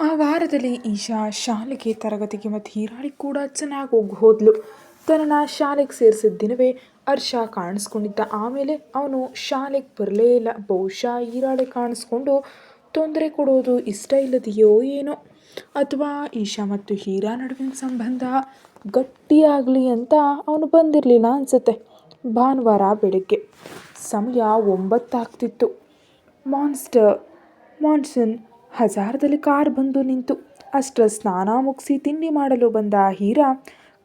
ಆ ವಾರದಲ್ಲಿ ಈಶಾ ಶಾಲೆಗೆ ತರಗತಿಗೆ ಮತ್ತು ಹೀರಾಳಿ ಕೂಡ ಚೆನ್ನಾಗಿ ಹೋಗಿ ಹೋದ್ಲು. ತನ್ನನ್ನು ಶಾಲೆಗೆ ಸೇರಿಸಿದ ದಿನವೇ ಹರ್ಷ ಕಾಣಿಸ್ಕೊಂಡಿದ್ದ. ಆಮೇಲೆ ಅವನು ಶಾಲೆಗೆ ಬರಲೇ ಇಲ್ಲ. ಬಹುಶಃ ಹೀರಾಳಿ ಕಾಣಿಸ್ಕೊಂಡು ತೊಂದರೆ ಕೊಡೋದು ಇಷ್ಟ ಇಲ್ಲದೆಯೋ ಏನೋ. ಅಥವಾ ಈಶಾ ಮತ್ತು ಹೀರಾ ನಡುವಿನ ಸಂಬಂಧ ಗಟ್ಟಿಯಾಗಲಿ ಅಂತ ಅವನು ಬಂದಿರಲಿಲ್ಲ ಅನಿಸುತ್ತೆ. ಭಾನುವಾರ ಬೆಳಗ್ಗೆ ಸಮಯ ಒಂಬತ್ತಾಗ್ತಿತ್ತು. ಮಾನ್ಸ್ಟರ್, ಮಾನ್ಸೂನ್ ಹಜಾರದಲ್ಲಿ ಕಾರ್ ಬಂದು ನಿಂತು, ಅಷ್ಟರ ಸ್ನಾನ ಮುಗಿಸಿ ತಿಂಡಿ ಮಾಡಲು ಬಂದ ಹೀರಾ,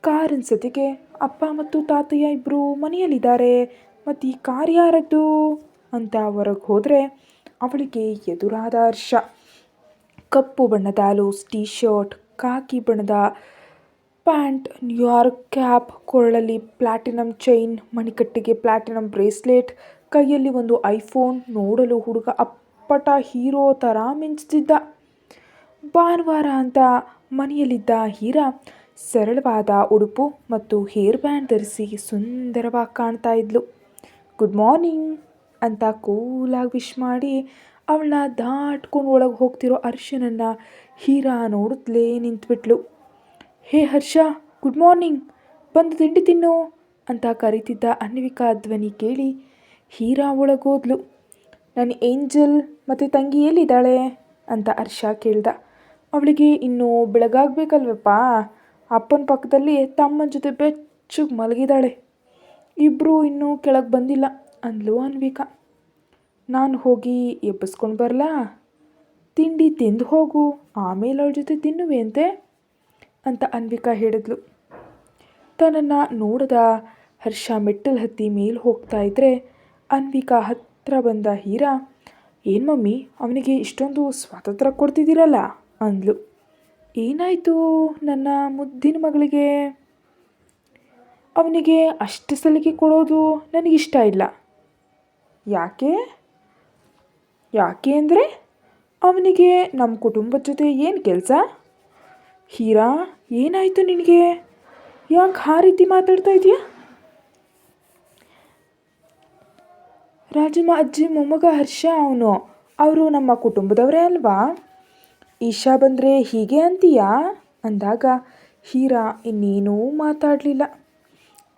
ಕಾರಿನ ಸತಿಗೆ ಅಪ್ಪ ಮತ್ತು ತಾತಯ್ಯ ಇಬ್ಬರು ಮನೆಯಲ್ಲಿದ್ದಾರೆ. ಮತ್ತು ಈ ಕಾರ್ ಯಾರದ್ದು? ಅಂತ ಹೊರಗೆ ಹೋದರೆ ಅವಳಿಗೆ ಎದುರಾದ ಹರ್ಷ. ಕಪ್ಪು ಬಣ್ಣದ ಲೂಸ್ ಟೀ ಶರ್ಟ್ ಕಾಕಿ ಬಣ್ಣದ ಪ್ಯಾಂಟ್, ನ್ಯೂಯಾರ್ಕ್ ಕ್ಯಾಪ್, ಕೊರಳಲ್ಲಿ ಪ್ಲಾಟಿನಮ್ ಚೈನ್, ಮಣಿಕಟ್ಟಿಗೆ ಪ್ಲಾಟಿನಮ್ ಬ್ರೇಸ್ಲೆಟ್, ಕೈಯಲ್ಲಿ ಒಂದು ಐಫೋನ್ ನೋಡಲು ಹುಡುಗ ಅಪ್ಪಟ ಹೀರೋ ಥರ ಮಿಂಚ್ತಿದ್ದ. ಭಾನುವಾರ ಅಂತ ಮನೆಯಲ್ಲಿದ್ದ ಹೀರಾ ಸರಳವಾದ ಉಡುಪು ಮತ್ತು ಹೇರ್ ಬ್ಯಾಂಡ್ ಧರಿಸಿ ಸುಂದರವಾಗಿ ಕಾಣ್ತಾ ಇದ್ಲು. ಗುಡ್ ಮಾರ್ನಿಂಗ್ ಅಂತ ಕೂಲಾಗಿ ವಿಶ್ ಮಾಡಿ ಅವಳನ್ನ ದಾಟ್ಕೊಂಡು ಒಳಗೆ ಹೋಗ್ತಿರೋ ಹರ್ಷನನ್ನು ಹೀರಾ ನೋಡುತ್ತಲೇ ನಿಂತ್ಬಿಟ್ಲು. ಹೇ ಹರ್ಷ, ಗುಡ್ ಮಾರ್ನಿಂಗ್, ಬಂದು ತಿಂಡಿ ತಿನ್ನು ಅಂತ ಕರೀತಿದ್ದ ಅನ್ವಿಕಾ ಧ್ವನಿ ಕೇಳಿ ಹೀರಾ ಒಳಗೋದ್ಲು. ನನ್ನ ಏಂಜಲ್ ಮತ್ತು ತಂಗಿ ಎಲ್ಲಿದ್ದಾಳೆ? ಅಂತ ಹರ್ಷ ಕೇಳ್ದ. ಅವಳಿಗೆ ಇನ್ನೂ ಬೆಳಗಾಗಬೇಕಲ್ವಪ್ಪ? ಅಪ್ಪನ ಪಕ್ಕದಲ್ಲಿ ತಮ್ಮನ ಜೊತೆ ಬೆಚ್ಚಗೆ ಮಲಗಿದ್ದಾಳೆ. ಇಬ್ಬರೂ ಇನ್ನೂ ಕೆಳಗೆ ಬಂದಿಲ್ಲ, ಅಂದ್ಲು ಅನ್ವಿಕಾ. ನಾನು ಹೋಗಿ ಎಬ್ಬಿಸ್ಕೊಂಡು ಬರಲಾ? ತಿಂಡಿ ತಿಂದು ಹೋಗು, ಆಮೇಲೆ ಅವಳ ಜೊತೆ ತಿನ್ನುವೆಂತೆ ಅಂತ? ಅನ್ವಿಕಾ ಹೇಳಿದ್ಲು. ತನ್ನನ್ನು ನೋಡದ ಹರ್ಷ ಮೆಟ್ಟಲು ಹತ್ತಿ ಮೇಲೆ ಹೋಗ್ತಾ ಇದ್ದರೆ ಅನ್ವಿಕಾ ಹತ್ತಿರ ಬಂದ ಹೀರಾ, ಏನು ಮಮ್ಮಿ, ಅವನಿಗೆ ಇಷ್ಟೊಂದು ಸ್ವಾತಂತ್ರ್ಯ ಕೊಡ್ತಿದ್ದೀರಲ್ಲ? ಅಂದ್ಲು. ಏನಾಯಿತು ನನ್ನ ಮುದ್ದಿನ ಮಗಳಿಗೆ? ಅವನಿಗೆ ಅಷ್ಟು ಸಲಿಗೆ ಕೊಡೋದು ನನಗಿಷ್ಟ ಇಲ್ಲ. ಯಾಕೆ? ಯಾಕೆ ಅಂದರೆ, ಅವನಿಗೆ ನಮ್ಮ ಕುಟುಂಬದ ಜೊತೆ ಏನು ಕೆಲಸ? ಹೀರಾ, ಏನಾಯಿತು ನಿನಗೆ? ಯಾಕೆ ಆ ರೀತಿ ಮಾತಾಡ್ತಾ ಇದೆಯಾ? ರಾಜಮ್ಮ, ಅಜ್ಜಿ, ಮೊಮ್ಮಗ, ಹರ್ಷ, ಅವನು. ಅವರು ನಮ್ಮ ಕುಟುಂಬದವರೇ ಅಲ್ವಾ? ಈಶಾ ಬಂದರೆ ಹೀಗೆ ಅಂತೀಯಾ? ಅಂದಾಗ, ಹೀರಾ, ಇನ್ನೇನೂ ಮಾತಾಡಲಿಲ್ಲ.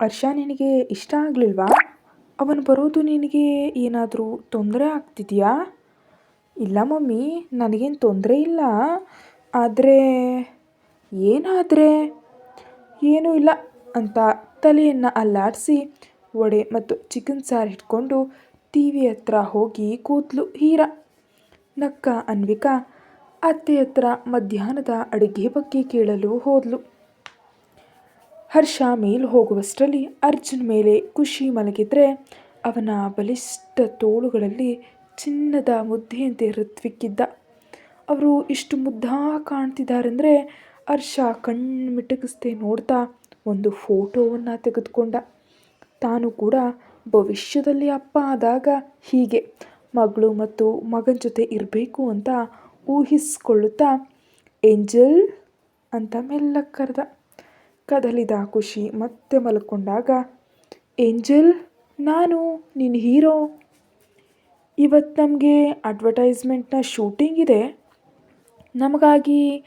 ಹರ್ಷ ನಿನಗೆ ಇಷ್ಟ ಆಗಲಿಲ್ವಾ? ಅವನು ಬರೋದು ನಿನಗೆ ಏನಾದರೂ ತೊಂದರೆ ಆಗ್ತಿದೆಯಾ? ಇಲ್ಲ ಮಮ್ಮಿ, ನನಗೇನು ತೊಂದರೆ ಇಲ್ಲ. ಆದರೆ, ಏನಾದರೆ? ಏನೂ ಇಲ್ಲ ಅಂತ ತಲೆಯನ್ನು ಅಲ್ಲಾಡಿಸಿ, ವಡೆ ಮತ್ತು ಚಿಕನ್ ಸಾರು ಇಟ್ಕೊಂಡು ಟಿ ವಿ ಹತ್ರ ಹೋಗಿ ಕೂತ್ಲು ಹೀರ. ನಕ್ಕ ಅನ್ವಿಕಾ ಅತ್ತೆ ಹತ್ರ ಮಧ್ಯಾಹ್ನದ ಅಡುಗೆ ಬಗ್ಗೆ ಕೇಳಲು ಹೋದ್ಲು. ಹರ್ಷ ಮೇಲೆ ಹೋಗುವಷ್ಟರಲ್ಲಿ ಅರ್ಜುನ್ ಮೇಲೆ ಖುಷಿ ಮಲಗಿದ್ರೆ ಅವನ ಬಲಿಷ್ಠ ತೋಳುಗಳಲ್ಲಿ ಚಿನ್ನದ ಮುದ್ದೆಯಂತೆ ಋತ್ವಿಕ್ಕಿದ್ದ. ಅವರು ಇಷ್ಟು ಮುದ್ದಾ ಕಾಣ್ತಿದ್ದಾರೆಂದರೆ ಹರ್ಷ ಕಣ್ಣು ಮಿಟಕಿಸ್ದೆ ನೋಡ್ತಾ ಒಂದು ಫೋಟೋವನ್ನು ತೆಗೆದುಕೊಂಡ. ತಾನು ಕೂಡ ಭವಿಷ್ಯದಲ್ಲಿ ಅಪ್ಪ ಆದಾಗ ಹೀಗೆ ಮಗಳು ಮತ್ತು ಮಗನ ಜೊತೆ ಇರಬೇಕು ಅಂತ ಊಹಿಸ್ಕೊಳ್ಳುತ್ತಾ ಏಂಜಲ್ ಅಂತ ಮೆಲ್ಲಗೆ ಕರೆದ. ಕದಲಿದ ಖುಷಿ ಮತ್ತೆ ಮಲ್ಕೊಂಡಾಗ, ಏಂಜಲ್, ನಾನು ನಿನ್ನ ಹೀರೋ. ಇವತ್ತು ನಮಗೆ ಅಡ್ವರ್ಟೈಸ್ಮೆಂಟ್ನ ಶೂಟಿಂಗ್ ಇದೆ. ನಮಗಾಗಿ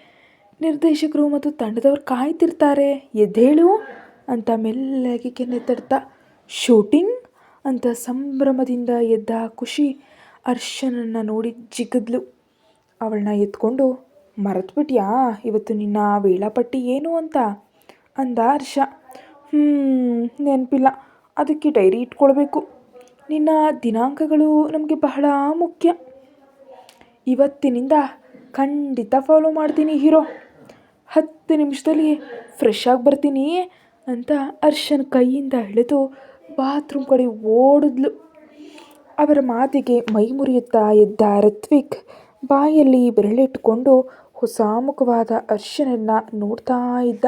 ನಿರ್ದೇಶಕರು ಮತ್ತು ತಂಡದವ್ರು ಕಾಯ್ತಿರ್ತಾರೆ. ಎದ್ದೇಳು ಅಂತ ಮೆಲ್ಲಗೆ ಕೆನ್ನೆ ಶೂಟಿಂಗ್? ಅಂತ ಸಂಭ್ರಮದಿಂದ ಎದ್ದ ಖುಷಿ ಅರ್ಶನನ್ನು ನೋಡಿ ಜಿಗಿದ್ಲು. ಅವಳನ್ನ ಎತ್ಕೊಂಡು, ಮರೆತುಬಿಟ್ಯಾ? ಇವತ್ತು ನಿನ್ನ ವೇಳಾಪಟ್ಟಿ ಏನು ಅಂತ? ಅಂದ ಹರ್ಷ. ಹ್ಞೂ ನೆನಪಿಲ್ಲ. ಅದಕ್ಕೆ ಡೈರಿ ಇಟ್ಕೊಳ್ಬೇಕು. ನಿನ್ನ ದಿನಾಂಕಗಳು ನಮಗೆ ಬಹಳ ಮುಖ್ಯ. ಇವತ್ತಿನಿಂದ ಖಂಡಿತ ಫಾಲೋ ಮಾಡ್ತೀನಿ ಹೀರೋ. ಹತ್ತು ನಿಮಿಷದಲ್ಲಿ ಫ್ರೆಶ್ ಆಗಿ ಬರ್ತೀನಿ, ಅಂತ ಅರ್ಶನ್ ಕೈಯಿಂದ ಎಳೆದು ಬಾತ್ರೂಮ್ ಕಡೆ ಓಡಿದ್ಲು. ಅವರ ಮಾತಿಗೆ ಮೈ ಮುರಿಯುತ್ತಾ ಇದ್ದ ಋತ್ವಿಕ್ ಬಾಯಲ್ಲಿ ಬೆರಳಿಟ್ಟುಕೊಂಡು ಹೊಸ ಮುಖವಾದ ಅರ್ಶನನ್ನು ನೋಡ್ತಾ ಇದ್ದ.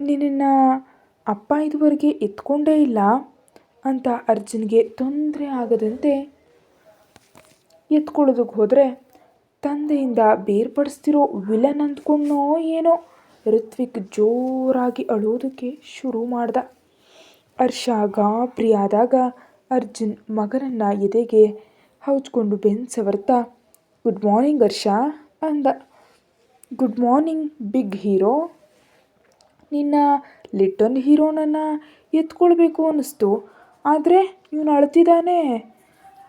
ನಿನ್ನನ್ನು ಅಪ್ಪ ಇದುವರೆಗೆ ಎತ್ಕೊಂಡೇ ಇಲ್ಲ ಅಂತ ಅರ್ಜುನ್ಗೆ ತೊಂದರೆ ಆಗದಂತೆ ಎತ್ಕೊಳ್ಳೋದಕ್ಕೆ ಹೋದರೆ ತಂದೆಯಿಂದ ಬೇರ್ಪಡಿಸ್ತಿರೋ ವಿಲನ್ ಅಂದ್ಕೊಂಡೋ ಏನೋ. ಋತ್ವಿಕ್ ಜೋರಾಗಿ ಅಳೋದಕ್ಕೆ ಶುರು ಮಾಡ್ದ. ಹರ್ಷ ಗಾಬರಿಯಾದಾಗ ಅರ್ಜುನ್ ಮಗನನ್ನು ಎದೆಗೆ ಹೌಚ್ಕೊಂಡು ಬೆನ್ನು ಸವರ್ತಾ ಗುಡ್ ಮಾರ್ನಿಂಗ್ ಅರ್ಷ ಅಂದ. Good morning big hero. ನಿನ್ನ ಲಿಟಲ್ ಹೀರೋನನ್ನು ಎತ್ಕೊಳ್ಬೇಕು ಅನ್ನಿಸ್ತು, ಆದರೆ ಇವನು ಅಳ್ತಿದ್ದಾನೆ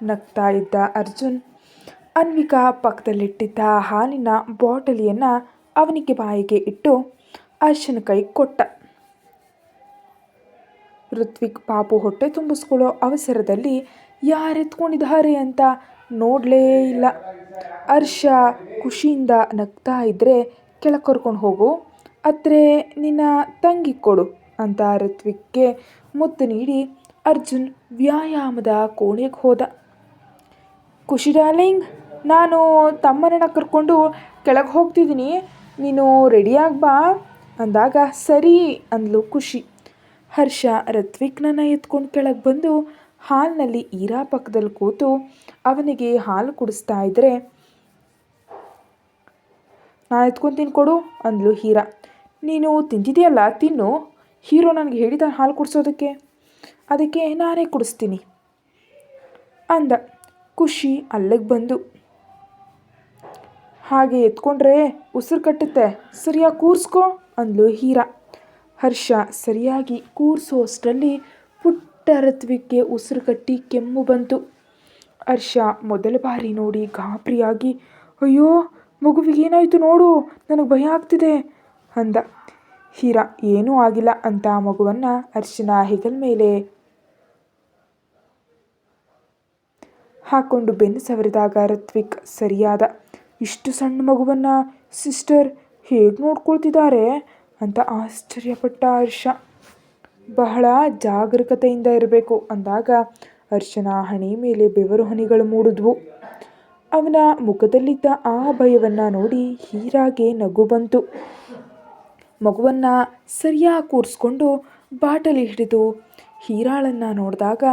ನಗ್ತಾ ಇದ್ದ ಅರ್ಜುನ್. ಅನ್ವಿಕಾ ಪಕ್ಕದಲ್ಲಿಟ್ಟಿದ್ದ ಹಾಲಿನ ಬಾಟಲಿಯನ್ನು ಅವನಿಗೆ ಬಾಯಿಗೆ ಇಟ್ಟು ಅರ್ಶನ ಕೈ ಕೊಟ್ಟ. ಋತ್ವಿಕ್ ಪಾಪು ಹೊಟ್ಟೆ ತುಂಬಿಸ್ಕೊಳ್ಳೋ ಅವಸರದಲ್ಲಿ ಯಾರೆತ್ಕೊಂಡಿದ್ದಾರೆ ಅಂತ ನೋಡಲೇ ಇಲ್ಲ. ಹರ್ಷ ಖುಷಿಯಿಂದ ನಗ್ತಾ ಇದ್ದರೆ ಕೆಳಗೆ ಕರ್ಕೊಂಡು ಹೋಗು. ಅತ್ರೆ, ನಿನ್ನ ತಂಗಿ ಕೊಡು ಅಂತ ಋತ್ವಿಕ್ಗೆ ಮುತ್ತು ನೀಡಿ ಅರ್ಜುನ್ ವ್ಯಾಯಾಮದ ಕೋಣೆಗೆ ಹೋದ. ಖುಷಿ ಡಾರ್ಲಿಂಗ್, ನಾನು ತಮ್ಮನನ್ನ ಕರ್ಕೊಂಡು ಕೆಳಗೆ ಹೋಗ್ತಿದ್ದೀನಿ. ನೀನು ರೆಡಿಯಾಗಿ ಬಾ ಅಂದಾಗ ಸರಿ ಅಂದ್ಲು ಖುಷಿ. ಹರ್ಷ ಋತ್ವಿಕ್ನನ್ನ ಎತ್ಕೊಂಡು ಕೆಳಗೆ ಬಂದು ಹಾಲ್ನಲ್ಲಿ ಈರಾ ಪಕ್ಕದಲ್ಲಿ ಕೂತು ಅವನಿಗೆ ಹಾಲು ಕುಡಿಸ್ತಾ ಇದ್ರೆ ನಾನು ಎತ್ಕೊಂಡು ತಿನ್ಕೊಡು ಅಂದ್ಲು ಹೀರಾ. ನೀನು ತಿಂತಿದೆಯಲ್ಲ ತಿನ್ನು. ಹೀರೋ ನನಗೆ ಹೇಳಿದ ಹಾಲು ಕುಡಿಸೋದಕ್ಕೆ. ಅದಕ್ಕೆ ನಾನೇ ಕುಡಿಸ್ತೀನಿ ಅಂದ. ಖುಷಿ ಅಲ್ಲಿಗೆ ಬಂದು. ಹಾಗೆ ಎತ್ಕೊಂಡ್ರೆ ಉಸಿರು ಕಟ್ಟುತ್ತೆ. ಸರಿಯಾಗಿ ಕೂರಿಸ್ಕೊ ಅಂದ್ಲು ಹೀರಾ. ಹರ್ಷ ಸರಿಯಾಗಿ ಕೂರಿಸೋಷ್ಟರಲ್ಲಿ ಪುಟ್ಟ ಋತ್ವಿಕ್ಗೆ ಉಸಿರು ಕಟ್ಟಿ ಕೆಮ್ಮು ಬಂತು. ಹರ್ಷ ಮೊದಲ ಬಾರಿ ನೋಡಿ ಗಾಬರಿಯಾಗಿ, ಅಯ್ಯೋ, ಮಗುವಿಗೆ ಏನಾಯಿತು ನೋಡು, ನನಗೆ ಭಯ ಆಗ್ತಿದೆ ಅಂದ. ಹೀರಾ, ಏನೂ ಆಗಿಲ್ಲ ಅಂತ ಮಗುವನ್ನು ಅರ್ಶನ ಹೆಗಲ್ ಮೇಲೆ ಹಾಕ್ಕೊಂಡು ಬೆನ್ನು ಸವರಿದಾಗ ಋತ್ವಿಕ್ ಸರಿಯಾದ, ಇಷ್ಟು ಸಣ್ಣ ಮಗುವನ್ನು, ಸಿಸ್ಟರ್, ಹೇಗೆ ನೋಡ್ಕೊಳ್ತಿದ್ದಾರೆ ಅಂತ ಆಶ್ಚರ್ಯಪಟ್ಟ ಹರ್ಷ. ಬಹಳ ಜಾಗರೂಕತೆಯಿಂದ ಇರಬೇಕು ಅಂದಾಗ ಹರ್ಷನ ಹಣೆ ಮೇಲೆ ಬೆವರು ಹನಿಗಳು ಮೂಡಿದ್ವು. ಅವನ ಮುಖದಲ್ಲಿದ್ದ ಆ ಭಯವನ್ನು ನೋಡಿ ಹೀರಾಗೆ ನಗು ಬಂತು. ಮಗುವನ್ನು ಸರಿಯಾಗಿ ಕೂರಿಸ್ಕೊಂಡು ಬಾಟಲಿ ಹಿಡಿದು ಹೀರಾಳನ್ನು ನೋಡಿದಾಗ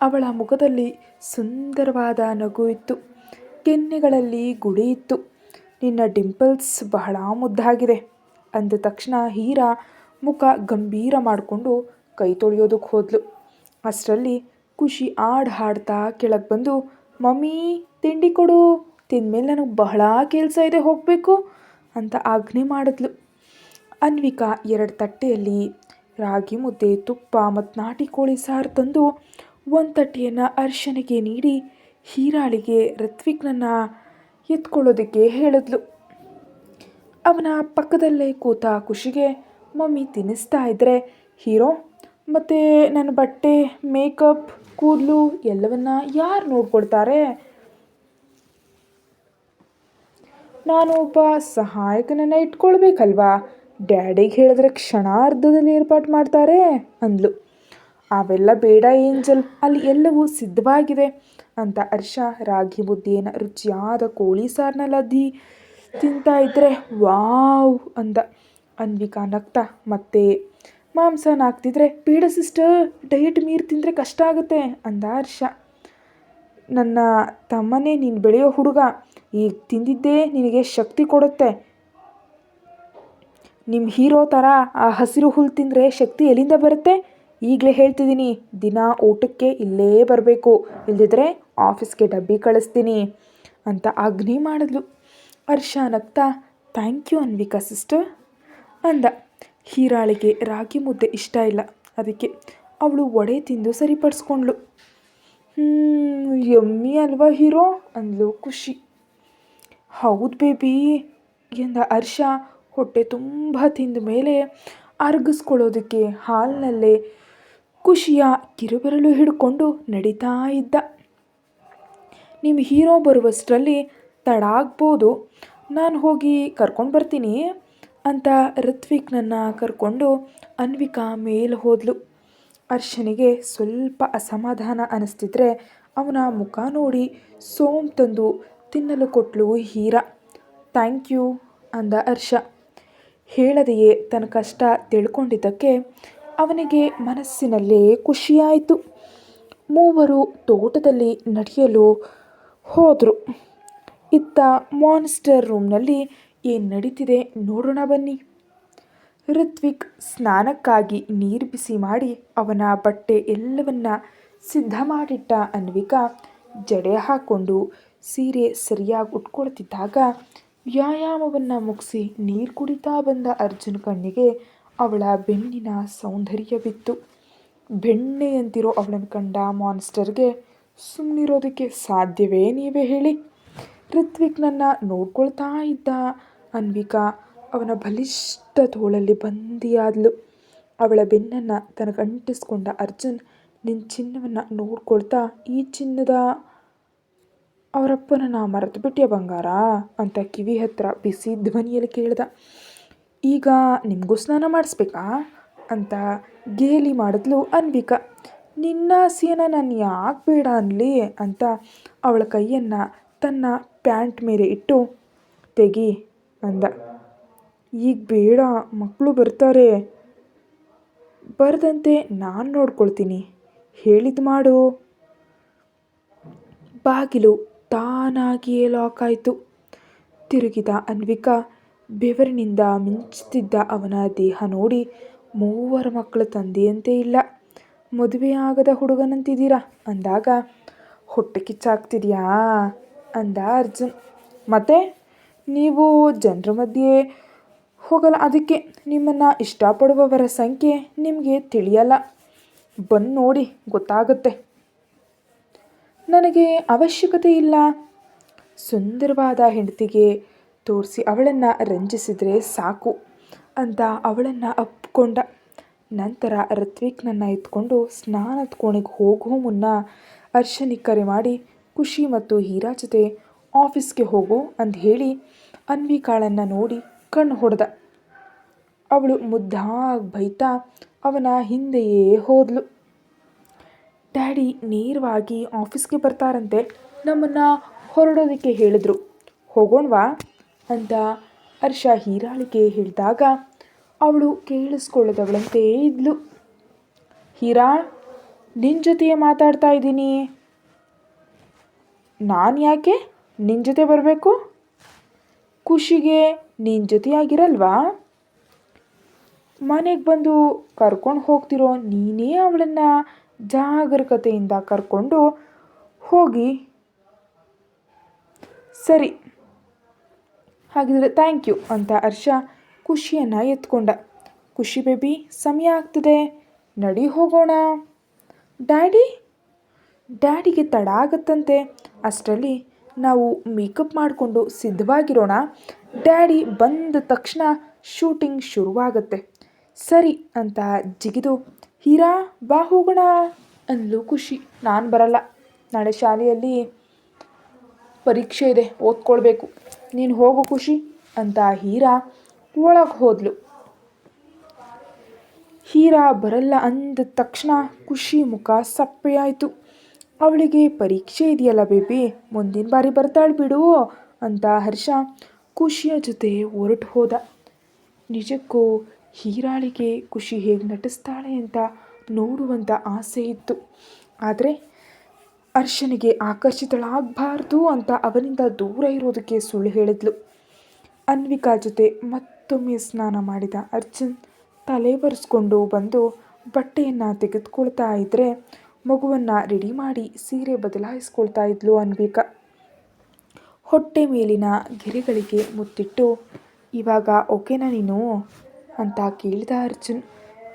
ಅವಳ ಮುಖದಲ್ಲಿ ಸುಂದರವಾದ ನಗು ಇತ್ತು. ಕೆನ್ನೆಗಳಲ್ಲಿ ಗುಡಿ ಇತ್ತು. ನಿನ್ನ ಡಿಂಪಲ್ಸ್ ಬಹಳ ಮುದ್ದಾಗಿದೆ. ಅಂದ ತಕ್ಷಣ ಹೀರಾ ಮುಖ ಗಂಭೀರ ಮಾಡಿಕೊಂಡು ಕೈ ತೊಳೆಯೋದಕ್ಕೆ ಹೋದ್ಲು. ಅಷ್ಟರಲ್ಲಿ ಖುಷಿ ಹಾಡು ಹಾಡ್ತಾ ಕೆಳಗೆ ಬಂದು, ಮಮ್ಮಿ, ತಿಂಡಿ ಕೊಡು. ತಿಂದಮೇಲೆ ನನಗೆ ಬಹಳ ಕೆಲಸ ಇದೆ, ಹೋಗಬೇಕು ಅಂತ ಆಜ್ಞೆ ಮಾಡಿದ್ಲು. ಅನ್ವಿಕಾ ಎರಡು ತಟ್ಟೆಯಲ್ಲಿ ರಾಗಿ ಮುದ್ದೆ, ತುಪ್ಪ ಮತ್ತು ನಾಟಿ ಕೋಳಿ ಸಾರು ತಂದು ಒಂದು ತಟ್ಟೆಯನ್ನು ಅರ್ಶನಿಗೆ ನೀಡಿ ಹೀರಾಳಿಗೆ ರತ್ವಿಕ್ನನ್ನು ಎತ್ಕೊಳ್ಳೋದಕ್ಕೆ ಹೇಳಿದ್ಲು. ಅವನ ಪಕ್ಕದಲ್ಲೇ ಕೂತ ಖುಷಿಗೆ, ಮಮ್ಮಿ ತಿನ್ನಿಸ್ತಾ ಇದ್ದರೆ ಹೀರೋ, ಮತ್ತು ನನ್ನ ಬಟ್ಟೆ, ಮೇಕಪ್, ಕೂದಲು ಎಲ್ಲವನ್ನ ಯಾರು ನೋಡ್ಕೊಳ್ತಾರೆ? ನಾನು ಒಬ್ಬ ಸಹಾಯಕನನ್ನು ಇಟ್ಕೊಳ್ಬೇಕಲ್ವಾ? ಡ್ಯಾಡಿಗೆ ಹೇಳಿದ್ರೆ ಕ್ಷಣಾರ್ಧದಲ್ಲಿ ಏರ್ಪಾಟು ಮಾಡ್ತಾರೆ, ಅಂದ್ಲು. ಅವೆಲ್ಲ ಬೇಡ ಏಂಜಲ್, ಅಲ್ಲಿ ಎಲ್ಲವೂ ಸಿದ್ಧವಾಗಿದೆ ಅಂತ ಅರ್ಷ ರಾಗಿ ಮುದ್ದೆಯನ್ನು ರುಚಿಯಾದ ಕೋಳಿ ಸಾರ್ನಲ್ಲದ್ದಿ ದಿ ತಿಂತಾ ಇದ್ದರೆ ವಾವ್ ಅಂದ. ಅನ್ವಿಕಾ ನಗ್ತಾ ಮತ್ತೆ ಮಾಂಸ ಹಾಕ್ತಿದ್ರೆ ಬೇಡ ಸಿಸ್ಟರ್, ಡಯಟ್ ಮೀರಿ ತಿಂದರೆ ಕಷ್ಟ ಆಗುತ್ತೆ ಅಂದ ಹರ್ಷ. ನನ್ನ ತಮ್ಮನೇ, ನೀನು ಬೆಳೆಯೋ ಹುಡುಗ, ಈಗ ತಿಂದಿದ್ದೇ ನಿನಗೆ ಶಕ್ತಿ ಕೊಡುತ್ತೆ. ನಿಮ್ಮ ಹೀರೋ ಥರ ಆ ಹಸಿರು ಹುಲ್ಲು ತಿಂದರೆ ಶಕ್ತಿ ಎಲ್ಲಿಂದ ಬರುತ್ತೆ? ಈಗಲೇ ಹೇಳ್ತಿದ್ದೀನಿ, ದಿನ ಊಟಕ್ಕೆ ಇಲ್ಲೇ ಬರಬೇಕು ಇಲ್ಲದಿದ್ದರೆ ಆಫೀಸ್ಗೆ ಡಬ್ಬಿ ಕಳಿಸ್ತೀನಿ ಅಂತ ಅಗ್ನಿ ಮಾಡಿದ್ಲು. ಹರ್ಷ ನಗ್ತಾ ಥ್ಯಾಂಕ್ ಯು ಅನ್ವಿಕಾ ಸಿಸ್ಟರ್ ಅಂದ. ಹೀರಾಳಿಗೆ ರಾಗಿ ಮುದ್ದೆ ಇಷ್ಟ ಇಲ್ಲ. ಅದಕ್ಕೆ ಅವಳು ವಡೆ ತಿಂದು ಸರಿಪಡಿಸ್ಕೊಂಡ್ಳು. ಹ್ಞೂ ಯಮ್ಮಿ ಅಲ್ವಾ ಹೀರೋ? ಅಂದ್ಲು ಖುಷಿ. ಹೌದು ಬೇಬಿ ಎಂದ ಹರ್ಷ ಹೊಟ್ಟೆ ತುಂಬ ತಿಂದ ಮೇಲೆ ಅರಗಿಸ್ಕೊಳ್ಳೋದಕ್ಕೆ ಹಾಲಿನಲ್ಲೇ ಖುಷಿಯ ಕಿರುಬೆರಳು ಹಿಡ್ಕೊಂಡು ನಡೀತಾ ಇದ್ದ. ನಿಮ್ಮ ಹೀರೋ ಬರುವಷ್ಟರಲ್ಲಿ ತಡ ಆಗ್ಬೋದು. ನಾನು ಹೋಗಿ ಕರ್ಕೊಂಡು ಬರ್ತೀನಿ ಅಂತ ಋತ್ವಿಕ್ನನ್ನು ಕರ್ಕೊಂಡು ಅನ್ವಿಕಾ ಮೇಲೆ ಹೋದ್ಲು. ಅರ್ಶನಿಗೆ ಸ್ವಲ್ಪ ಅಸಮಾಧಾನ ಅನ್ನಿಸ್ತಿದ್ರೆ ಅವನ ಮುಖ ನೋಡಿ ಸೋಮ್ ತಂದು ತಿನ್ನಲು ಕೊಟ್ಲು ಹೀರಾ. ಥ್ಯಾಂಕ್ ಯು ಅಂದ ಅರ್ಷ ಹೇಳದೆಯೇ ತನ್ನ ಕಷ್ಟ ತಿಳ್ಕೊಂಡಿದ್ದಕ್ಕೆ ಅವನಿಗೆ ಮನಸ್ಸಿನಲ್ಲೇ ಖುಷಿಯಾಯಿತು. ಮೂವರು ತೋಟದಲ್ಲಿ ನಡೆಯಲು ಹೋದರು. ಇತ್ತ ಮಾನ್ಸ್ಟರ್ ರೂಮ್ನಲ್ಲಿ ಏನು ನಡೀತಿದೆ ನೋಡೋಣ ಬನ್ನಿ. ಋತ್ವಿಕ್ ಸ್ನಾನಕ್ಕಾಗಿ ನೀರು ಬಿಸಿ ಮಾಡಿ ಅವನ ಬಟ್ಟೆ ಎಲ್ಲವನ್ನ ಸಿದ್ಧ ಮಾಡಿಟ್ಟ ಅನ್ವಿಕಾ ಜಡೆ ಹಾಕ್ಕೊಂಡು ಸೀರೆ ಸರಿಯಾಗಿ ಉಟ್ಕೊಳ್ತಿದ್ದಾಗ ವ್ಯಾಯಾಮವನ್ನು ಮುಗಿಸಿ ನೀರು ಕುಡಿತಾ ಬಂದ ಅರ್ಜುನ್ ಕಣ್ಣಿಗೆ ಅವಳ ಬೆನ್ನಿನ ಸೌಂದರ್ಯ ಬಿತ್ತು. ಬೆಣ್ಣೆಯಂತಿರೋ ಅವಳನ್ನು ಕಂಡ ಮಾನ್ಸ್ಟರ್ಗೆ ಸುಮ್ಮನಿರೋದಕ್ಕೆ ಸಾಧ್ಯವೇ ನೀವೇ ಹೇಳಿ. ಋತ್ವಿಕ್ನನ್ನು ನೋಡ್ಕೊಳ್ತಾ ಇದ್ದ ಅನ್ವಿಕಾ ಅವನ ಬಲಿಷ್ಠ ತೋಳಲ್ಲಿ ಬಂದಿಯಾದಳು ಅವಳ ಬೆನ್ನನ್ನು ತನಗಂಟಿಸ್ಕೊಂಡ ಅರ್ಜುನ್ ನಿನ್ನ ಚಿನ್ನವನ್ನು ನೋಡ್ಕೊಳ್ತಾ, ಈ ಚಿನ್ನದ ಅವರಪ್ಪನ ನಾ ಮರೆತು ಬಿಟ್ಟೆ ಬಂಗಾರ ಅಂತ ಕಿವಿ ಹತ್ರ ಬಿಸಿ ಧ್ವನಿಯಲ್ಲಿ ಕೇಳ್ದ. ಈಗ ನಿಮಗೂ ಸ್ನಾನ ಮಾಡಿಸ್ಬೇಕಾ ಅಂತ ಗೇಲಿ ಮಾಡಿದ್ಲು ಅನ್ವಿಕಾ. ನಿನ್ನ ಆಸೆಯನ್ನು ನಾನು ಯಾಕೆ ಬೇಡ ಅನ್ಲಿ ಅಂತ ಅವಳ ಕೈಯನ್ನು ತನ್ನ ಪ್ಯಾಂಟ್ ಮೇಲೆ ಇಟ್ಟು, ತೆಗಿ ಅಂದ. ಈಗ ಬೇಡ ಮಕ್ಕಳು ಬರ್ತಾರೆ. ಬರದಂತೆ ನಾನು ನೋಡ್ಕೊಳ್ತೀನಿ. ಹೇಳಿದ್ದು ಮಾಡು. ಬಾಗಿಲು ತಾನಾಗಿಯೇ ಲಾಕ್ ಆಯಿತು. ತಿರುಗಿದ ಅನ್ವಿಕಾ ಬೆವರಿನಿಂದ ಮಿಂಚುತ್ತಿದ್ದ ಅವನ ದೇಹ ನೋಡಿ ಮೂವರ ಮಕ್ಕಳ ತಂದೆಯಂತೆ ಇಲ್ಲ. ಮದುವೆಯಾಗದ ಹುಡುಗನಂತಿದ್ದೀರಾ? ಅಂದಾಗ, ಹೊಟ್ಟೆ ಕಿಚ್ಚಾಗ್ತಿದೆಯಾ? ಅಂದ ಅರ್ಜುನ್. ಮತ್ತೆ, ನೀವು ಜನರ ಮಧ್ಯೆ ಹೋಗಲ್ಲ, ಅದಕ್ಕೆ ನಿಮ್ಮನ್ನು ಇಷ್ಟಪಡುವವರ ಸಂಖ್ಯೆ ನಿಮಗೆ ತಿಳಿಯಲ್ಲ. ಬಂದು ನೋಡಿ, ಗೊತ್ತಾಗುತ್ತೆ. ನನಗೆ ಅವಶ್ಯಕತೆ ಇಲ್ಲ. ಸುಂದರವಾದ ಹೆಂಡತಿಗೆ ತೋರಿಸಿ ಅವಳನ್ನು ರಂಜಿಸಿದರೆ ಸಾಕು ಅಂತ ಅವಳನ್ನು ಅಪ್ಪಿಕೊಂಡ ನಂತರ ಋತ್ವಿಕ್ನನ್ನು ಎತ್ಕೊಂಡು ಸ್ನಾನದ ಕೋಣೆಗೆ ಹೋಗೋ ಮುನ್ನ ಅರ್ಶನಿಗೆ ಮಾಡಿ ಖುಷಿ ಮತ್ತು ಹೀರಾ ಜೊತೆ ಆಫೀಸ್ಗೆ ಹೋಗು ಅಂತ ಹೇಳಿ ಅನ್ವಿಕಾಳನ್ನು ನೋಡಿ ಕಣ್ಣು ಹೊಡೆದ. ಅವಳು ಮುದ್ದಾಗಿ ಬೈತಾ ಅವನ ಹಿಂದೆಯೇ ಹೋದಳು ಡ್ಯಾಡಿ, ನೇರವಾಗಿ ಆಫೀಸ್ಗೆ ಬರ್ತಾರಂತೆ. ನಮ್ಮನ್ನು ಹೊರಡೋದಕ್ಕೆ ಹೇಳಿದ್ರು. ಹೋಗೋಣವಾ? ಅಂತ ಹರ್ಷ ಹೀರಾಳಿಗೆ ಹೇಳಿದಾಗ ಅವಳು ಕೇಳಿಸ್ಕೊಳ್ಳದವಳಂತೆ ಇದ್ಲು. ಹೀರಾ ನಿನ್ನ ಜೊತೆಯೇ ಮಾತಾಡ್ತಾ ಇದ್ದೀನಿ. ನಾನು ಯಾಕೆ ನಿನ್ನ ಜೊತೆ ಬರಬೇಕು? ಖುಷಿಗೆ ನಿನ್ನ ಜೊತೆಯಾಗಿರಲ್ವಾ ಮನೆಗೆ ಬಂದು ಕರ್ಕೊಂಡು ಹೋಗ್ತಿರೋ ನೀನೇ ಅವಳನ್ನು ಜಾಗರೂಕತೆಯಿಂದ ಕರ್ಕೊಂಡು ಹೋಗಿ. ಸರಿ. ಹಾಗಿದ್ರೆ ಥ್ಯಾಂಕ್ ಯು ಅಂತ ಹರ್ಷ ಖುಷಿಯನ್ನು ಎತ್ಕೊಂಡ. ಖುಷಿ ಬೇಬಿ ಸಮಯ ಆಗ್ತದೆ. ನಡಿ ಹೋಗೋಣ. ಡ್ಯಾಡಿ ಡ್ಯಾಡಿಗೆ ತಡ ಆಗತ್ತಂತೆ. ಅಷ್ಟರಲ್ಲಿ ನಾವು ಮೇಕಪ್ ಮಾಡಿಕೊಂಡು ಸಿದ್ಧವಾಗಿರೋಣ. ಡ್ಯಾಡಿ ಬಂದ ತಕ್ಷಣ ಶೂಟಿಂಗ್ ಶುರುವಾಗುತ್ತೆ. ಸರಿ ಅಂತ ಜಿಗಿದು, ಹೀರಾ, ಬಾ ಹೋಗೋಣ ಅಂದ್ಲು ಖುಷಿ. ನಾನು ಬರಲ್ಲ. ನಾಳೆ ಶಾಲೆಯಲ್ಲಿ ಪರೀಕ್ಷೆ ಇದೆ, ಓದ್ಕೊಳ್ಬೇಕು. ನೀನು ಹೋಗು ಖುಷಿ ಅಂತ ಹೀರಾ ಒಳಗೆ ಹೋದ್ಲು. ಹೀರಾ ಬರಲ್ಲ ಅಂದ ತಕ್ಷಣ ಖುಷಿ ಮುಖ ಸಪ್ಪೆಯಾಯಿತು. ಅವಳಿಗೆ ಪರೀಕ್ಷೆ ಇದೆಯಲ್ಲ ಬೇಬಿ? ಮುಂದಿನ ಬಾರಿ ಬರ್ತಾಳೆ ಬಿಡು ಅಂತ ಹರ್ಷ ಖುಷಿಯ ಜೊತೆ ಹೊರಟು ಹೋದ. ನಿಜಕ್ಕೂ ಹೀರಾಳಿಗೆ ಖುಷಿ ಹೇಗೆ ನಟಿಸ್ತಾಳೆ ಅಂತ ನೋಡುವಂಥ ಆಸೆ ಇತ್ತು. ಆದರೆ ಹರ್ಷನಿಗೆ ಆಕರ್ಷಿತಳಾಗಬಾರ್ದು ಅಂತ ಅವನಿಂದ ದೂರ ಇರೋದಕ್ಕೆ ಸುಳ್ಳು ಹೇಳಿದ್ಲು. ಅನ್ವಿಕಾ ಜೊತೆ ಮತ್ತೊಮ್ಮೆ ಸ್ನಾನ ಮಾಡಿದ ಅರ್ಜುನ್ ತಲೆ ಬರೆಸ್ಕೊಂಡು ಬಂದು ಬಟ್ಟೆಯನ್ನು ತೆಗೆದುಕೊಳ್ತಾ ಇದ್ದರೆ ಮಗುವನ್ನು ರೆಡಿ ಮಾಡಿ ಸೀರೆ ಬದಲಾಯಿಸ್ಕೊಳ್ತಾ ಇದ್ಲು ಅನ್ವಿಕಾ. ಹೊಟ್ಟೆ ಮೇಲಿನ ಗೆರೆಗಳಿಗೆ ಮುತ್ತಿಟ್ಟು, ಇವಾಗ ಓಕೆನಾ ನೀನು? ಅಂತ ಕೇಳಿದ ಅರ್ಜುನ್.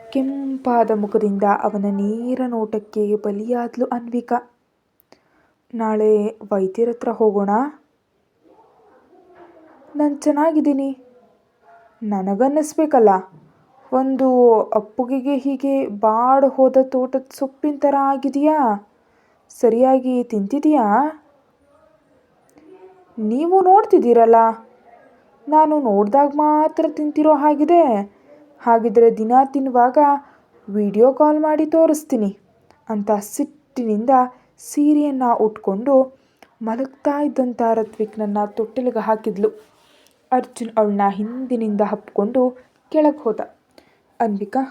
ಕೆಂಪಾದ ಮುಖದಿಂದ ಅವನ ನೇರ ನೋಟಕ್ಕೆ ಬಲಿಯಾದ್ಲು ಅನ್ವಿಕಾ. ನಾಳೆ ವೈದ್ಯರ ಹತ್ರ ಹೋಗೋಣ? ನಾನು ಚೆನ್ನಾಗಿದ್ದೀನಿ. ನನಗನ್ನಿಸ್ಬೇಕಲ್ಲ. ಒಂದು ಅಪ್ಪುಗೆಗೆ ಹೀಗೆ ಬಾಡು ಹೋದ ತೋಟದ ಸೊಪ್ಪಿನ ಥರ ಆಗಿದೆಯಾ? ಸರಿಯಾಗಿ ತಿಂತಿದೆಯಾ? ನೀವು ನೋಡ್ತಿದ್ದೀರಲ್ಲ, ನಾನು ನೋಡಿದಾಗ ಮಾತ್ರ ತಿಂತಿರೋ ಹಾಗಿದೆ. ಹಾಗಿದ್ರೆ ದಿನ ತಿನ್ನುವಾಗ ವಿಡಿಯೋ ಕಾಲ್ ಮಾಡಿ ತೋರಿಸ್ತೀನಿ ಅಂತ ಸಿಟ್ಟಿನಿಂದ ಸೀರೆಯನ್ನು ಉಟ್ಕೊಂಡು ಮಲಗ್ತಾ ಇದ್ದಂಥ ರತ್ವಿಕ್ನನ್ನು ತೊಟ್ಟಿಲಿಗೆ ಹಾಕಿದ್ಲು. ಅರ್ಜುನ್ ಅವಳನ್ನ ಹಿಂದಿನಿಂದ ಹಪ್ಪಿಕೊಂಡು ಕೆಳಗೆ ಹೋದ. ಅನ್ವಿಕಾ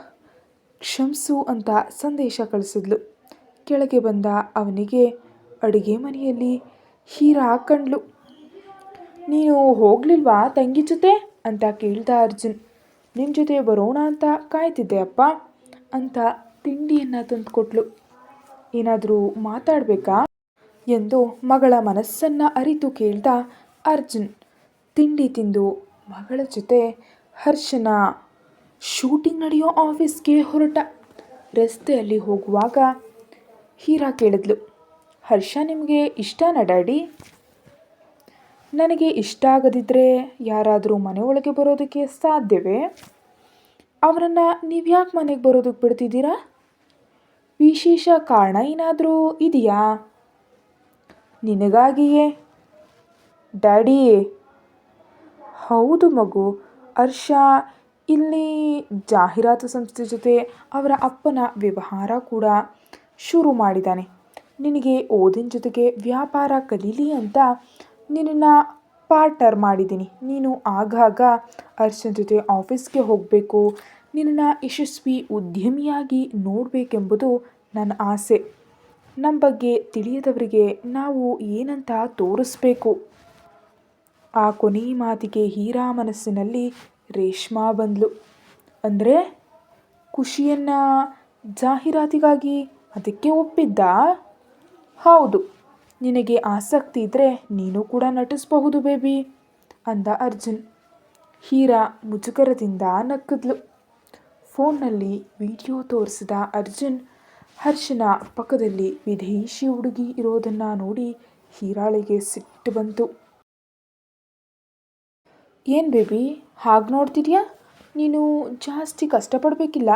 ಕ್ಷಮಿಸು ಅಂತ ಸಂದೇಶ ಕಳಿಸಿದ್ಲು. ಕೆಳಗೆ ಬಂದ ಅವನಿಗೆ ಅಡುಗೆ ಮನೆಯಲ್ಲಿ ಹೀರಾ ಕಂಡ್ಲು. ನೀನು ಹೋಗ್ಲಿಲ್ವಾ ತಂಗಿ ಜೊತೆ? ಅಂತ ಕೇಳ್ದ ಅರ್ಜುನ್. ನಿನ್ನ ಜೊತೆ ಬರೋಣ ಅಂತ ಕಾಯ್ತಿದ್ದೆ ಅಪ್ಪ ಅಂತ ತಿಂಡಿಯನ್ನು ತಂದುಕೊಟ್ಲು. ಏನಾದರೂ ಮಾತಾಡಬೇಕಾ? ಎಂದು ಮಗಳ ಮನಸ್ಸನ್ನು ಅರಿತು ಕೇಳ್ದ ಅರ್ಜುನ್. ತಿಂಡಿ ತಿಂದು ಮಗಳ ಜೊತೆ ಹರ್ಷನ ಶೂಟಿಂಗ್ ನಡೆಯೋ ಆಫೀಸ್ಗೆ ಹೊರಟ. ರಸ್ತೆಯಲ್ಲಿ ಹೋಗುವಾಗ ಹೀರಾ ಕೇಳಿದ್ಲು, ಹರ್ಷ, ನಿಮಗೆ ಇಷ್ಟನಾ ಡ್ಯಾಡಿ? ನನಗೆ ಇಷ್ಟ ಆಗದಿದ್ದರೆ ಯಾರಾದರೂ ಮನೆ ಒಳಗೆ ಬರೋದಕ್ಕೆ ಸಾಧ್ಯವೇ? ಅವರನ್ನು ನೀವು ಯಾಕೆ ಮನೆಗೆ ಬರೋದಕ್ಕೆ ಬಿಡ್ತಿದ್ದೀರಾ? ವಿಶೇಷ ಕಾರಣ ಏನಾದರೂ ಇದೆಯಾ? ನಿನಗಾಗಿಯೇ. ಡ್ಯಾಡಿ. ಹೌದು ಮಗು, ಹರ್ಷ ಇಲ್ಲಿ ಜಾಹೀರಾತು ಸಂಸ್ಥೆ ಜೊತೆ ಅವರ ಅಪ್ಪನ ವ್ಯವಹಾರ ಕೂಡ ಶುರು ಮಾಡಿದ್ದಾನೆ. ನಿನಗೆ ಓದಿನ ಜೊತೆಗೆ ವ್ಯಾಪಾರ ಕಲೀಲಿ ಅಂತ ನಿನ್ನನ್ನು ಪಾರ್ಟರ್ ಮಾಡಿದ್ದೀನಿ. ನೀನು ಆಗಾಗ ಅರ್ಶನ್ ಜೊತೆ ಆಫೀಸ್ಗೆ ಹೋಗಬೇಕು. ನಿನ್ನನ್ನು ಯಶಸ್ವಿ ಉದ್ಯಮಿಯಾಗಿ ನೋಡಬೇಕೆಂಬುದು ನನ್ನ ಆಸೆ. ನಮ್ಮ ಬಗ್ಗೆ ತಿಳಿಯದವರಿಗೆ ನಾವು ಏನಂತ ತೋರಿಸ್ಬೇಕು? ಆ ಕೊನೆ ಮಾತಿಗೆ ಹೀರಾ ಮನಸ್ಸಿನಲ್ಲಿ ರೇಷ್ಮಾ ಬಂದ್ಲು. ಅಂದರೆ ಖುಷಿಯನ್ನು ಜಾಹೀರಾತಿಗಾಗಿ ಅದಕ್ಕೆ ಒಪ್ಪಿದ್ದ? ಹೌದು. ನಿನಗೆ ಆಸಕ್ತಿ ಇದ್ದರೆ ನೀನು ಕೂಡ ನಟಿಸಬಹುದು ಬೇಬಿ, ಅಂದ ಅರ್ಜುನ್. ಹೀರಾ ಮುಜುಗರದಿಂದ ನಕ್ಕಿದ್ಲು. ಫೋನ್ನಲ್ಲಿ ವಿಡಿಯೋ ತೋರಿಸಿದ ಅರ್ಜುನ್, ಹರ್ಷನ ಪಕ್ಕದಲ್ಲಿ ವಿದೇಶಿ ಹುಡುಗಿ ಇರೋದನ್ನು ನೋಡಿ ಹೀರಾಳಿಗೆ ಸಿಟ್ಟು ಬಂತು. ಏನು ಬೇಬಿ? ಹಾಗೆ ನೋಡ್ತಿದ್ಯಾ? ನೀನು ಜಾಸ್ತಿ ಕಷ್ಟಪಡಬೇಕಿಲ್ಲ.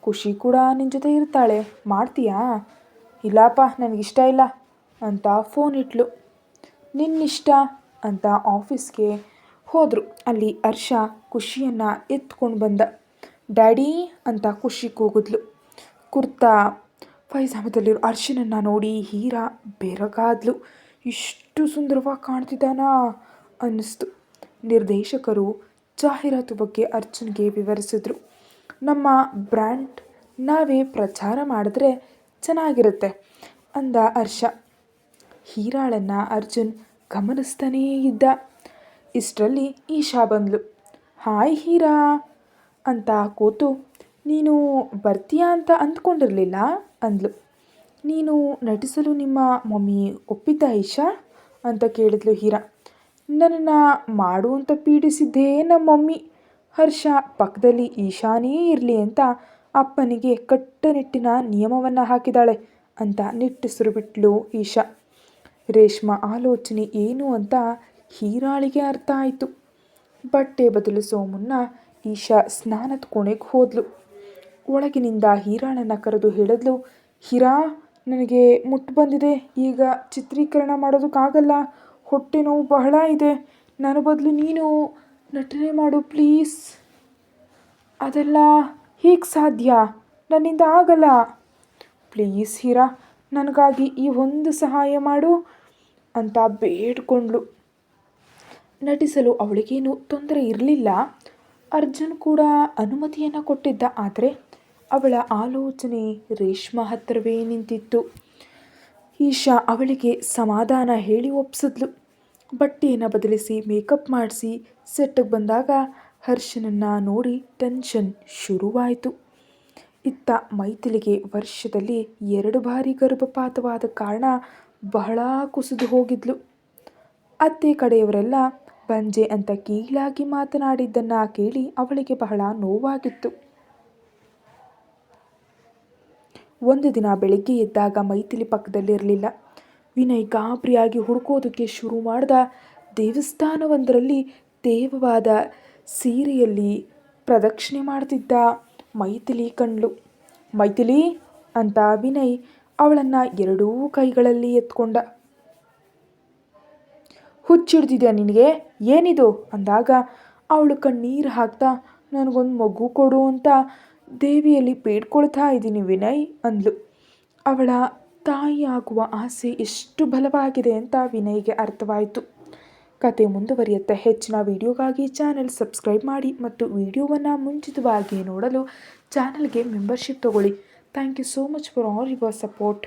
ಖುಷಿ ಕೂಡ ನಿನ್ನ ಜೊತೆ ಇರ್ತಾಳೆ. ಮಾಡ್ತೀಯಾ? ಇಲ್ಲಪ್ಪ, ನನಗಿಷ್ಟ ಇಲ್ಲ ಅಂತ ಫೋನ್ ಇಟ್ಲು. ನಿನ್ನಿಷ್ಟ ಅಂತ ಆಫೀಸ್ಗೆ ಹೋದರು. ಅಲ್ಲಿ ಹರ್ಷ ಖುಷಿಯನ್ನು ಎತ್ಕೊಂಡು ಬಂದ. ಡ್ಯಾಡಿ ಅಂತ ಖುಷಿ ಕೂಗಿದ್ಲು. ಕುರ್ತಾ ಪೈಜಾಮದಲ್ಲಿರೋ ಅರ್ಶನನ್ನು ನೋಡಿ ಹೀರಾ ಬೆರಗಾದ್ಲು. ಇಷ್ಟು ಸುಂದರವಾಗಿ ಕಾಣ್ತಿದ್ದಾನಾ? ಅನ್ನಿಸ್ತು. ನಿರ್ದೇಶಕರು ಜಾಹೀರಾತು ಬಗ್ಗೆ ಅರ್ಜುನ್ಗೆ ವಿವರಿಸಿದ್ರು. ನಮ್ಮ ಬ್ರ್ಯಾಂಡ್ ನಾವೇ ಪ್ರಚಾರ ಮಾಡಿದ್ರೆ ಚೆನ್ನಾಗಿರುತ್ತೆ ಅಂದ ಹರ್ಷ. ಹೀರಾಳನ್ನು ಅರ್ಜುನ್ ಗಮನಿಸ್ತಾನೇ ಇದ್ದ. ಇಷ್ಟರಲ್ಲಿ ಈಶಾ ಬಂದ್ಲು. ಹಾಯ್ ಹೀರಾ ಅಂತ ಕೂತು, ನೀನು ಬರ್ತೀಯಾ ಅಂತ ಅಂದ್ಕೊಂಡಿರಲಿಲ್ಲ? ಅಂದ್ಲು. ನೀನು ನಟಿಸಲು ನಿಮ್ಮ ಮಮ್ಮಿ ಒಪ್ಪಿದ್ದ ಈಶಾ? ಅಂತ ಕೇಳಿದ್ಲು ಹೀರಾ. ನನ್ನನ್ನು ಮಾಡು ಅಂತ ಪೀಡಿಸಿದ್ದೇ ನಮ್ಮ ಮಮ್ಮಿ ಹರ್ಷ, ಪಕ್ಕದಲ್ಲಿ ಈಶಾನೇ ಇರಲಿ ಅಂತ ಅಪ್ಪನಿಗೆ ಕಟ್ಟುನಿಟ್ಟಿನ ನಿಯಮವನ್ನು ಹಾಕಿದಾಳೆ ಅಂತ ನಿಟ್ಟುಸಿರು ಬಿಟ್ಲು ಈಶಾ. ರೇಷ್ಮಾ ಆಲೋಚನೆ ಏನು ಅಂತ ಹೀರಾಳಿಗೆ ಅರ್ಥ ಆಯಿತು. ಬಟ್ಟೆ ಬದಲಿಸೋ ಮುನ್ನ ಈಶಾ ಸ್ನಾನದ ಕೋಣೆಗೆ ಹೋದ್ಲು. ಒಳಗಿನಿಂದ ಹೀರಾಳನ್ನು ಕರೆದು ಹೇಳಿದ್ಲು, ಹೀರಾ, ನನಗೆ ಮುಟ್ಟು ಬಂದಿದೆ. ಈಗ ಚಿತ್ರೀಕರಣ ಮಾಡೋದಕ್ಕಾಗಲ್ಲ. ಹೊಟ್ಟೆ ನೋವು ಬಹಳ ಇದೆ. ನನ್ನ ಬದಲು ನೀನು ನಟನೆ ಮಾಡು ಪ್ಲೀಸ್. ಅದೆಲ್ಲ ಹೀಗೆ ಸಾಧ್ಯ? ನನ್ನಿಂದ ಆಗಲ್ಲ. ಪ್ಲೀಸ್ ಹೀರಾ, ನನಗಾಗಿ ಈ ಒಂದು ಸಹಾಯ ಮಾಡು ಅಂತ ಬೇಡ್ಕೊಂಡ್ಳು. ನಟಿಸಲು ಅವಳಿಗೇನು ತೊಂದರೆ ಇರಲಿಲ್ಲ. ಅರ್ಜುನ್ ಕೂಡ ಅನುಮತಿಯನ್ನು ಕೊಟ್ಟಿದ್ದ, ಆದರೆ ಅವಳ ಆಲೋಚನೆ ರೇಷ್ಮಾ ಹತ್ತಿರವೇ ನಿಂತಿತ್ತು. ಈಶಾ ಅವಳಿಗೆ ಸಮಾಧಾನ ಹೇಳಿ ಒಪ್ಸಿದ್ಲು. ಬಟ್ಟೆಯನ್ನು ಬದಲಿಸಿ, ಮೇಕಪ್ ಮಾಡಿಸಿ ಸೆಟ್ಟಿಗೆ ಬಂದಾಗ ಹರ್ಷನನ್ನು ನೋಡಿ ಟೆನ್ಷನ್ ಶುರುವಾಯಿತು. ಇತ್ತ ಮೈಥಿಲಿಗೆ ವರ್ಷದಲ್ಲಿ ಎರಡು ಬಾರಿ ಗರ್ಭಪಾತವಾದ ಕಾರಣ ಬಹಳ ಕುಸಿದು ಹೋಗಿದ್ಲು. ಅತ್ತೆ ಕಡೆಯವರೆಲ್ಲ, ಬಂಜೆ ಅಂತ ಕೀಳಾಗಿ ಮಾತನಾಡಿದ್ದನ್ನು ಕೇಳಿ ಅವಳಿಗೆ ಬಹಳ ನೋವಾಗಿತ್ತು. ಒಂದು ದಿನ ಬೆಳಿಗ್ಗೆ ಎದ್ದಾಗ ಮೈಥಿಲಿ ಪಕ್ಕದಲ್ಲಿರಲಿಲ್ಲ. ವಿನಯ್ ಗಾಬರಿಯಾಗಿ ಹುಡುಕೋದಕ್ಕೆ ಶುರು ಮಾಡಿದ ದೇವಸ್ಥಾನವೊಂದರಲ್ಲಿ ತೇವವಾದ ಸೀರೆಯಲ್ಲಿ ಪ್ರದಕ್ಷಿಣೆ ಮಾಡ್ತಿದ್ದ ಮೈಥಿಲಿ ಕಣ್ಣು ಮೈಥಿಲಿ ಅಂತ ವಿನಯ್ ಅವಳನ್ನು ಎರಡೂ ಕೈಗಳಲ್ಲಿ ಎತ್ಕೊಂಡ. ಹುಚ್ಚಿಡ್ದಿದ್ಯಾ ನಿನಗೆ? ಏನಿದು? ಅಂದಾಗ ಅವಳು ಕಣ್ಣೀರು ಹಾಕ್ತಾ, ನನಗೊಂದು ಮಗು ಕೊಡು ಅಂತ ದೇವಿಯಲ್ಲಿ ಬೇಡ್ಕೊಳ್ತಾ ಇದ್ದೀನಿ ವಿನಯ್ ಅಂದ್ಲು. ಅವಳ ತಾಯಿಯಾಗುವ ಆಸೆ ಎಷ್ಟು ಬಲವಾಗಿದೆ ಅಂತ ವಿನಯ್ಗೆ ಅರ್ಥವಾಯಿತು. ಕತೆ ಮುಂದುವರಿಯುತ್ತೆ. ಹೆಚ್ಚಿನ ವಿಡಿಯೋಗಾಗಿ ಚಾನೆಲ್ ಸಬ್ಸ್ಕ್ರೈಬ್ ಮಾಡಿ ಮತ್ತು ವಿಡಿಯೋವನ್ನು ಮುಂಚಿತವಾಗಿ ನೋಡಲು ಚಾನಲ್ಗೆ ಮೆಂಬರ್ಶಿಪ್ ತಗೊಳ್ಳಿ. Thank you so much for all your support.